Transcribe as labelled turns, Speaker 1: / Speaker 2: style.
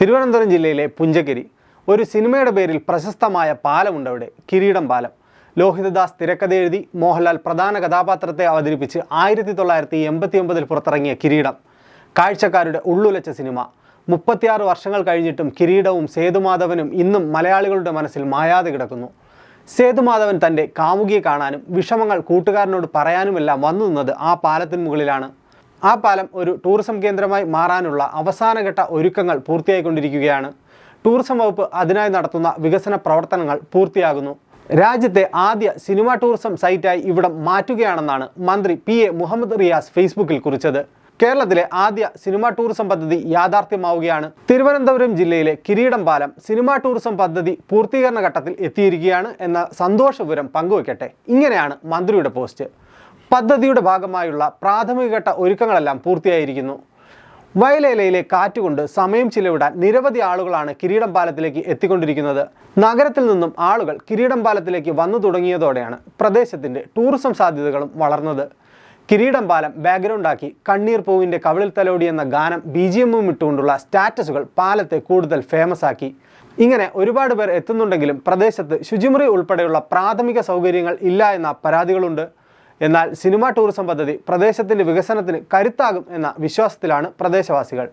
Speaker 1: തിരുവനന്തപുരം ജില്ലയിലെ പുഞ്ചഗിരി. ഒരു സിനിമയുടെ പേരിൽ പ്രശസ്തമായ പാലമുണ്ട് അവിടെ. കിരീടം പാലം. ലോഹിതദാസ് തിരക്കഥ എഴുതി മോഹൻലാൽ പ്രധാന കഥാപാത്രത്തെ അവതരിപ്പിച്ച് ആയിരത്തി തൊള്ളായിരത്തി എൺപത്തി ഒമ്പതിൽ പുറത്തിറങ്ങിയ കിരീടം. കാഴ്ചക്കാരുടെ ഉള്ളുലച്ച സിനിമ. മുപ്പത്തിയാറ് വർഷങ്ങൾ കഴിഞ്ഞിട്ടും കിരീടവും സേതുമാധവനും ഇന്നും മലയാളികളുടെ മനസ്സിൽ മായാതെ കിടക്കുന്നു. സേതുമാധവൻ തന്റെ കാമുകിയെ കാണാനും വിഷമങ്ങൾ കൂട്ടുകാരനോട് പറയാനുമെല്ലാം വന്നു നിന്നത് ആ പാലത്തിന് മുകളിലാണ്. ആ പാലം ഒരു ടൂറിസം കേന്ദ്രമായി മാറാനുള്ള അവസാനഘട്ട ഒരുക്കങ്ങൾ പൂർത്തിയായിക്കൊണ്ടിരിക്കുകയാണ്. ടൂറിസം വകുപ്പ് അതിനായി നടത്തുന്ന വികസന പ്രവർത്തനങ്ങൾ പൂർത്തിയാകുന്നു. രാജ്യത്തെ ആദ്യ സിനിമാ ടൂറിസം സൈറ്റായി ഇവിടം മാറ്റുകയാണെന്നാണ് മന്ത്രി പി എ മുഹമ്മദ് റിയാസ് ഫേസ്ബുക്കിൽ കുറിച്ചത്. കേരളത്തിലെ ആദ്യ സിനിമാ ടൂറിസം പദ്ധതി യാഥാർത്ഥ്യമാവുകയാണ്. തിരുവനന്തപുരം ജില്ലയിലെ കിരീടം പാലം സിനിമാ ടൂറിസം പദ്ധതി പൂർത്തീകരണ ഘട്ടത്തിൽ എത്തിയിരിക്കുകയാണ് എന്ന സന്തോഷപുരം പങ്കുവയ്ക്കട്ടെ ഇങ്ങനെയാണ് മന്ത്രിയുടെ പോസ്റ്റ്. പദ്ധതിയുടെ ഭാഗമായുള്ള പ്രാഥമികഘട്ട ഒരുക്കങ്ങളെല്ലാം പൂർത്തിയായിരിക്കുന്നു. വയലേലയിലെ കാറ്റുകൊണ്ട് സമയം ചിലവിടാൻ നിരവധി ആളുകളാണ് കിരീടം പാലത്തിലേക്ക് എത്തിക്കൊണ്ടിരിക്കുന്നത്. നഗരത്തിൽ നിന്നും ആളുകൾ കിരീടം പാലത്തിലേക്ക് വന്നു തുടങ്ങിയതോടെയാണ് പ്രദേശത്തിന്റെ ടൂറിസം സാധ്യതകളും വളർന്നത്. കിരീടം പാലം ബാക്ക്ഗ്രൗണ്ടാക്കി കണ്ണീർ പൂവിന്റെ കവിളിൽ തലോടി എന്ന ഗാനം ബി ജി എമ്മും ഇട്ടുകൊണ്ടുള്ള സ്റ്റാറ്റസുകൾ പാലത്തെ കൂടുതൽ ഫേമസ് ആക്കി. ഇങ്ങനെ ഒരുപാട് പേർ എത്തുന്നുണ്ടെങ്കിലും പ്രദേശത്ത് ശുചിമുറി ഉൾപ്പെടെയുള്ള പ്രാഥമിക സൗകര്യങ്ങൾ ഇല്ല എന്ന പരാതികളുണ്ട്. എന്നാൽ സിനിമ ടൂറിസം പദ്ധതി പ്രദേശത്തിന്റെ വികസനത്തിന് കരുത്താകും എന്ന വിശ്വാസത്തിലാണ് പ്രദേശവാസികൾ.